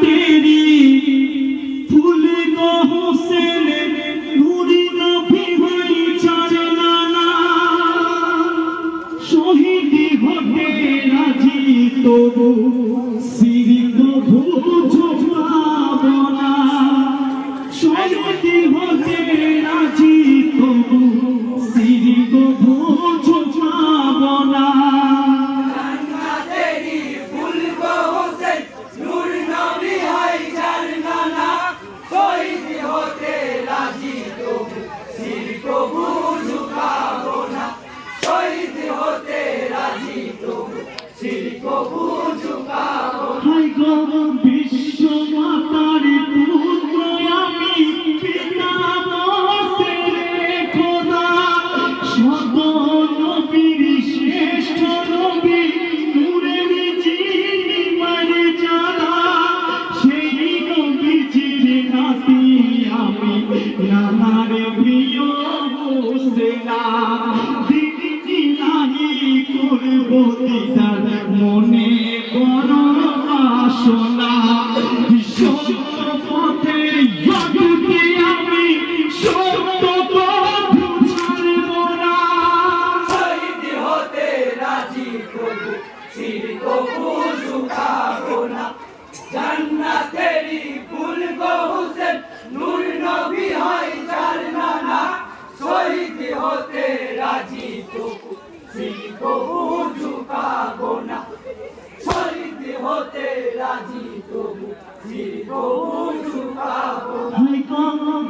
तेरी फूल को हुसैन नूरी नबी हई चरनाना শহীদ হতে রাজি তবু সিঁড়ি প্রভু ঝুঁকাব না শহীদ জান্নাতেরই ফুল গো হোসেন, নূর হয় যার নানা। শহীদ হতে রাজি তবু সিল কবু না। শহীদ হতে রাজি তবু সিল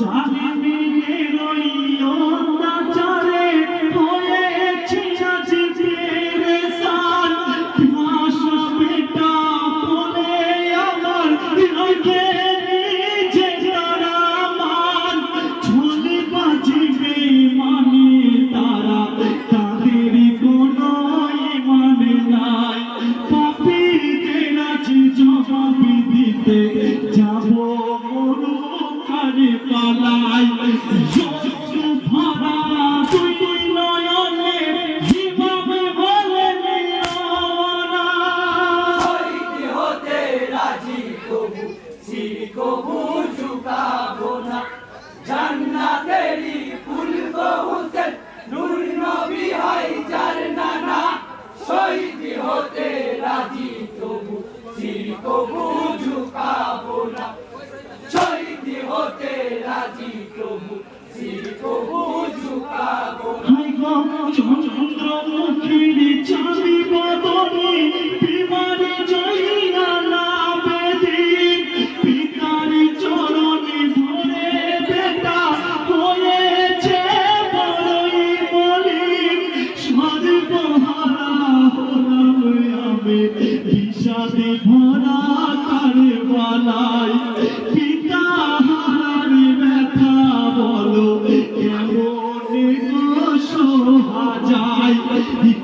জানি মেরোই পালাই। ভরা দুই নয়নে জীবনে বলে হতে রাজি তবু সির কবু ঝুকাবো না জান্নাতেরি ফুল হুসেন নূর নবী হয় যার নানা শহীদ হতে রাজি তবু সির কবু ঝুকাবো না শহীদ হতে রাজি তবু সির কবু ঝুকাবো না হাই গো চন্দ্রমুখীর চাবি বদনে বিমানে জয়না না বেদিন পিতার বিষাদে ভরা তার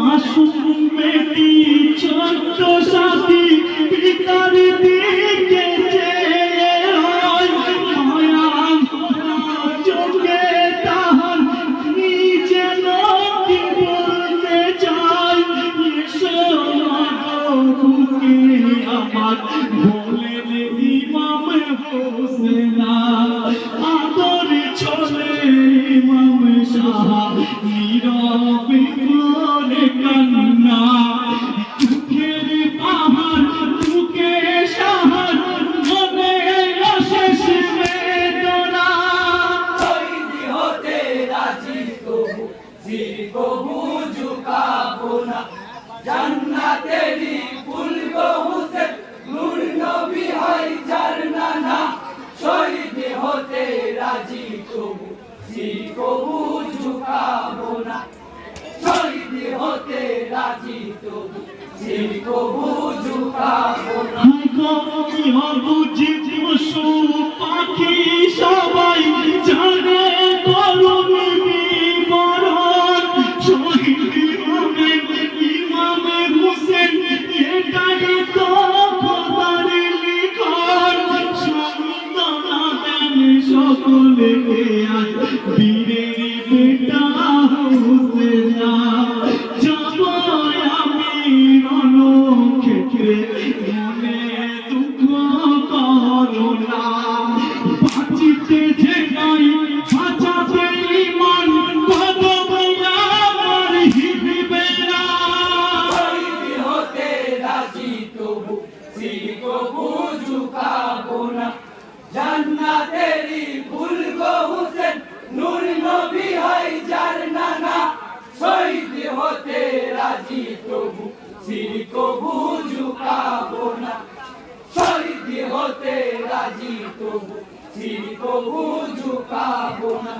মাসুম বেটি ছোট্ট সাথী পিতার দিকে চেয়ে রয়। মায়া ভরা নীরবে করে কান্না, দুঃখের পাহাড় বুকে শাহার মনে অশেষ বেদনা। শহীদ হতে রাজি তবু সির কবু না জান্নাতেরি হাই গো আমি হব জীব পশু পাখি কবু ঝুকাবো না জান্নাতেরি ফুল গো হুসেন, নূর নবী হয় যার নানা। শহীদ হতে রাজি তবু সির কবু ঝুকাবো না শহীদ হতে রাজি তবু সির কবু ঝুকাবো না